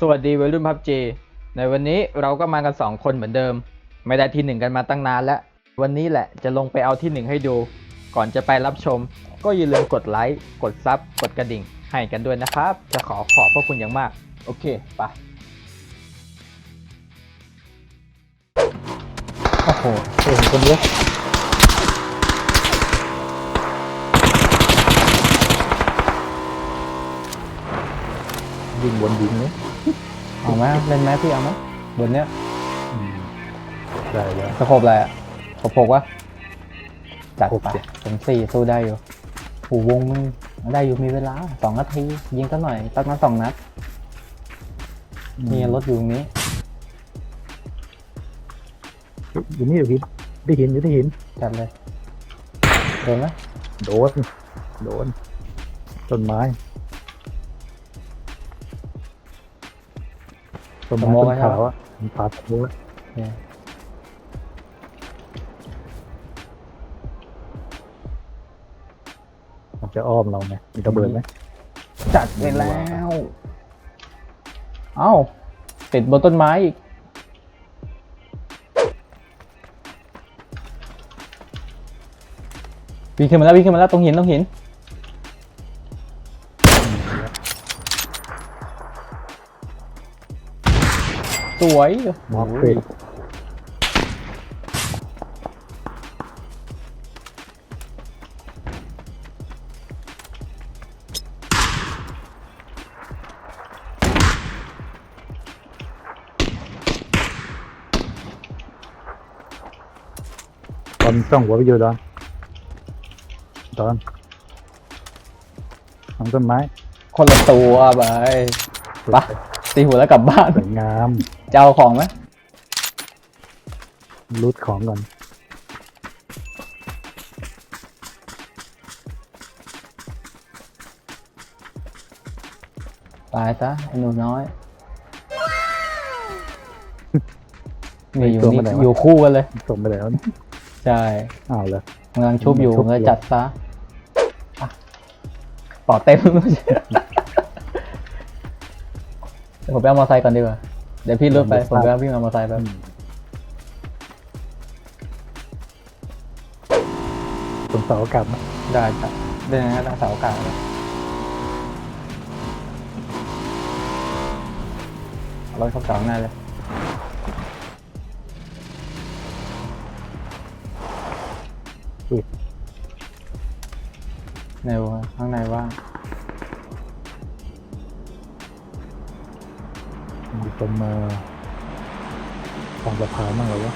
สวัสดีวัยรุ่นพับจีในวันนี้เราก็มากัน 2 คนเหมือนเดิม ไม่ได้ที่หนึ่งกันมาตั้งนานแล้ว วันนี้แหละจะลงไปเอาที่หนึ่งให้ดู ก่อนจะไปรับชม ก็อย่าลืมกดไลค์กดซับกดกระดิ่ง ให้กันด้วยนะครับ จะขอขอบพระคุณอย่างมาก โอเคไปะโอ้โหเห็นคนเยอะยิงบนยิงเลย เอาไหมเล่นไหมพี่เอาไหมบนเนี้ยอืมได้แล้วสะโคบอะไรอะสะโคบวะจัดครบไปสิผมสี่สู้ได้อยู่หูวงมึงได้อยู่มีเวลาสองนาทียิงก็หน่อยสักนัดสองนัดมีรถอยู่ตรงนี้อยู่นี่อยู่หินได้หินอยู่ที่หินจัดเลยโดนไหมโดนโดนต้นไม้ ต้นไม้ต้นขาวอะมันปาดโอ้ยเนี่ยมันจะอ้อมเราไงมีระเบิดไหมจัดไปแล้ว เอ้าติดบนต้นไม้อีกวิ่งขึ้นมาแล้ววิ่งขึ้นมาแล้วตรงหินตรงหิน วยมอบเฟรตอนจ้องหัวไปอยู่ดอนดอนทำต้นไม้คนละตัวไปปะตีหัวแล้วกลับบ้าน สวยงาม จะเอาของไหมรูดของก่อน ตายซะไอ้หนูน้อยนี่อยู่นี่อยู่คู่กันเลย ส่งไปแล้วนี่ใช่อ้าวเลยกำลังชุบอยู่ชุบอยู่เลยจัดซะอะปอดเต็มไม่ใช่เดี๋ยวผมไปเอามอเตอร์ไซค์ก่อนดีกว่า เดี๋ยวพี่รถไปผมไปเอาพี่เอามอเตอร์ไซค์ไปอืมตรงเสาอากาศนะได้จ้ะได้นะได้เสาอากาศเลยเอารถเข้าจอดข้างหน้าเลย ในวะข้างในว่าง มีคนมาทางสะพานบ้างเหรอวะ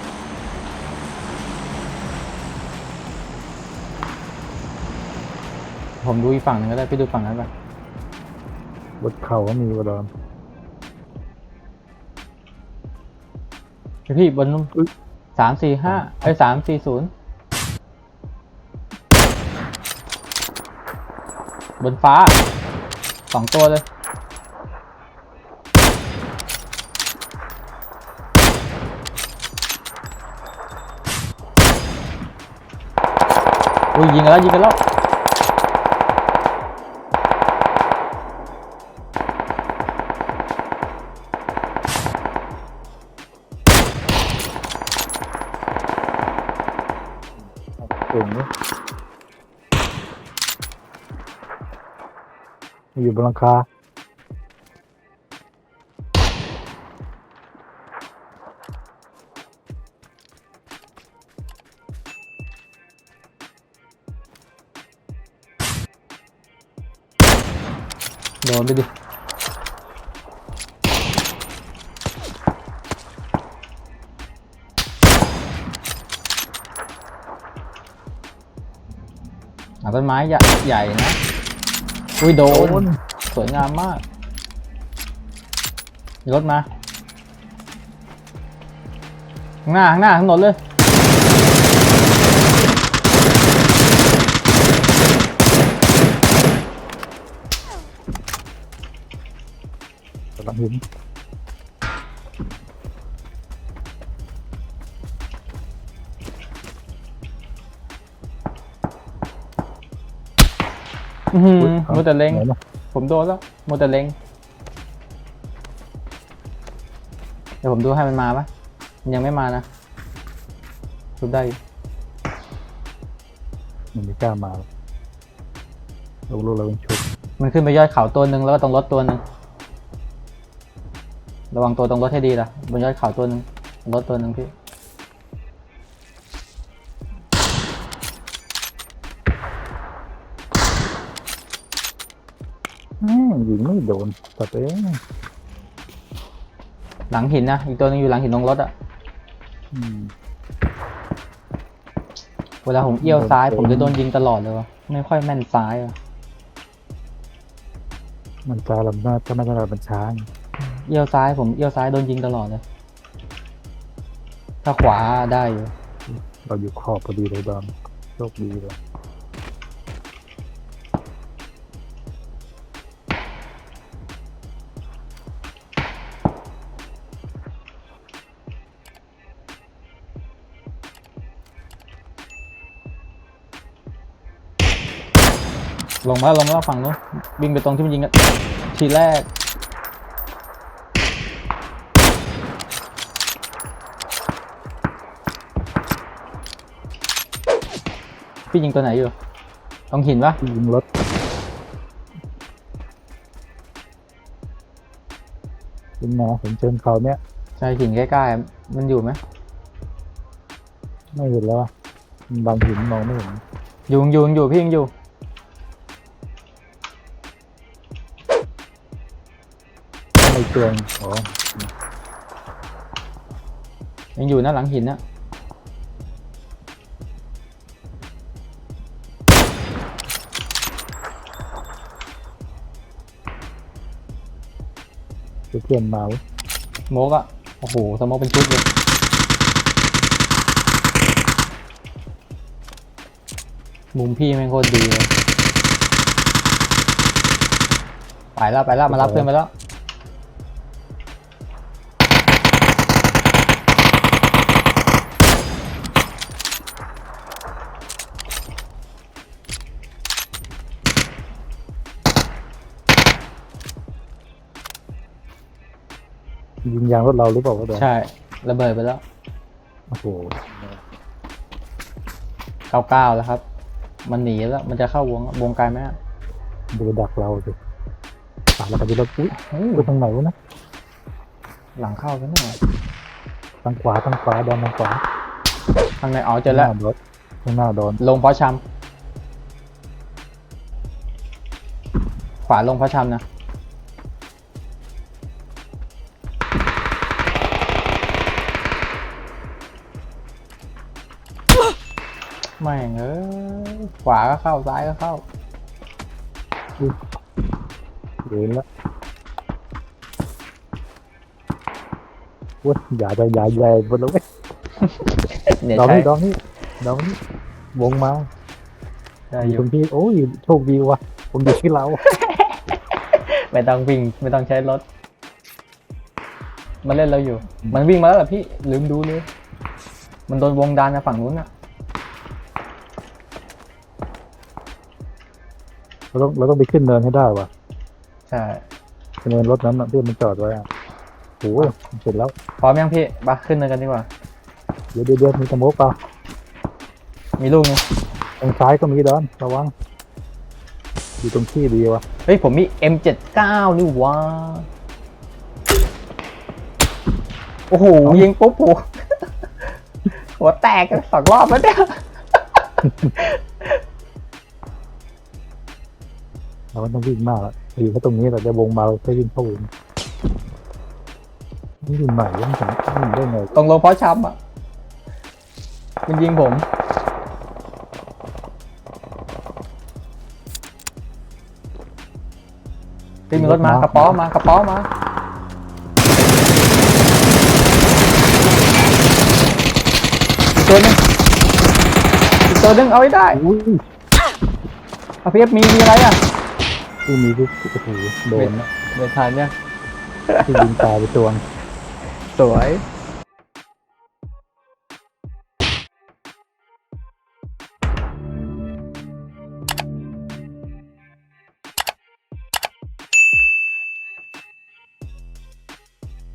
ผมดูอีกฝั่งหนึ่งก็ได้พี่ดูฝั่งนั้นไปบนเขาก็มีวะดอนพี่พี่บนนู้นอุ๊ยสามสี่ห้าไอ้สามสี่ศูนย์บนฟ้าสองตัวเลย อุ้ยยิงกันแล้วยิงกันแล้วเก่งอยู่บนหลังคา โดนไปดิ อะต้นไม้ใหญ่ใหญ่นะ อุ้ยโดนสวยงามมาก มีรถมา ข้างหน้า ข้างหน้าข้างถนนเลย กำลังหินอือหืออุ๊ยอามัวแต่เล็งไหนมาผมโดนแล้วมัวแต่เล็ง เดี๋ยวผมดูให้มันมาปะมันยังไม่มานะทุบได้อยู่มันไม่กล้ามาลูกลูกเราเป็นชุด มันขึ้นไปยอดเขาตัวหนึ่งแล้วก็ตรงรถตัวหนึ่ง ระวังตัวตรงรถให้ดีล่ะบนยอดเขาตัวหนึ่งรถตัวหนึ่งพี่ อืมยิงไม่โดนแต่เองหลังหินนะอีกตัวหนึงอยู่หลังหินตรงรถอะอืม เวลาผมเอี้ยวซ้ายโดนผมจะโดนยิงตลอดเลยวะไม่ค่อยแม่นซ้ายอะมันจะลำหน้าถ้าไม่ได้เราเป็นช้าง เอี้ยวซ้ายผมเอี้ยวซ้ายโดนยิงตลอดเลยถ้าขวาได้อยู่เราอยู่ขอบพอดีเลยดอมโชคดีเลยลงมาลงมาแล้วฝั่งนู้นวิ่งไปตรงที่มันยิงกันทีแรก พี่ยิงตัวไหนอยู่ตรงหินปะที่ยิงรถเป็นไงผมเชิญเขาเนี้ยใช่หินใกล้ๆอะมันอยู่ไหมไม่เห็นแล้วอะมันบางหินมองไม่เห็นอยู่อยู่อยู่พี่ยังอยู่ไม่เตือนอ๋อยังอยู่นะหลังหินนะ เพื่อนมาเว้ยโมกอะโอ้โหสโมกเป็นชุดเลยมุมพี่แม่งโคตรดีเลยไปแล้วไปแล้วมารับเพื่อนไปแล้ว ยิงยางรถเราหรือเปล่าวะดอมใช่ระเบิดไปแล้วโอ้โหเก้าเก้าแล้วครับ มันหนีแล้ว มันจะเข้าวงวงไกลไหมอะดูดักเราสิตามเราไปดูรถอุ้ยไปทางไหนวะนะหลังเข้ากันหน่อยทางขวาทางขวาดอนทางขวาข้างในอ๋อเจอแล้วข้างหน้ารถข้างหน้าโดนลงเพราะชำขวาลงเพราะชำนะ ไม่งเอ้ยขวาก็เข้าซ้ายก็เข้าเห็นแล้วเว้ยอย่าจะอย่าใหญ่บนรถเว้ยเดี๋ยวดอมใช้นี่ดอมนี่ดอมนี่วงมาได้ออยู่ยู่ตรงที่โอ้ยโชคดีว่ะผมอยู่ที่เราไม่ต้องวิ่งไม่ต้องใช้รถ มันเล่นเราอยู่ มันวิ่งมาแล้วเหรอพี่ลืมดูเลย มันโดนวงดานนะฝั่งนู้นอะ เราต้องเราต้องไปขึ้นเนินให้ได้ว่ะใช่เนินรถนั้นน่ะที่มันจอดไว้อะโอ้ยเสร็จแล้วพร้อมยังพี่มาขึ้นเนินกันดีกว่า เดี๋ยวเดี๋ยวเดี๋ยวมีสโมกเปล่ามีลูกนึงทางซ้ายก็มีดอนระวังอยู่ตรงที่ดีว่ะเฮ้ยผมมี M79 นี่หว่าโอ้โหยิงปุ๊บโห หัวแตกกันสองรอบแล้วเนี่ย เราก็ต้องวิ่งมากอะอยู่แค่ตรงนี้เราจะวงมาเราแค่วิ่งเข้าวงนี่วิ่งใหม่ยังถึงวิ่งได้ไงตรงโลเพาะช้ำอะ มันยิงผมพี่มีรถมากระป๋อมากระป๋อมา อีกตัวหนึงอีกตัวหนึงเอาให้ได้อุ้ยเอาพี่เอฟมีมีอะไรอะ ที่มีที่โอ้โหโดนนะเดินทานเนี่ยที่ยิงตายไปตัวสวย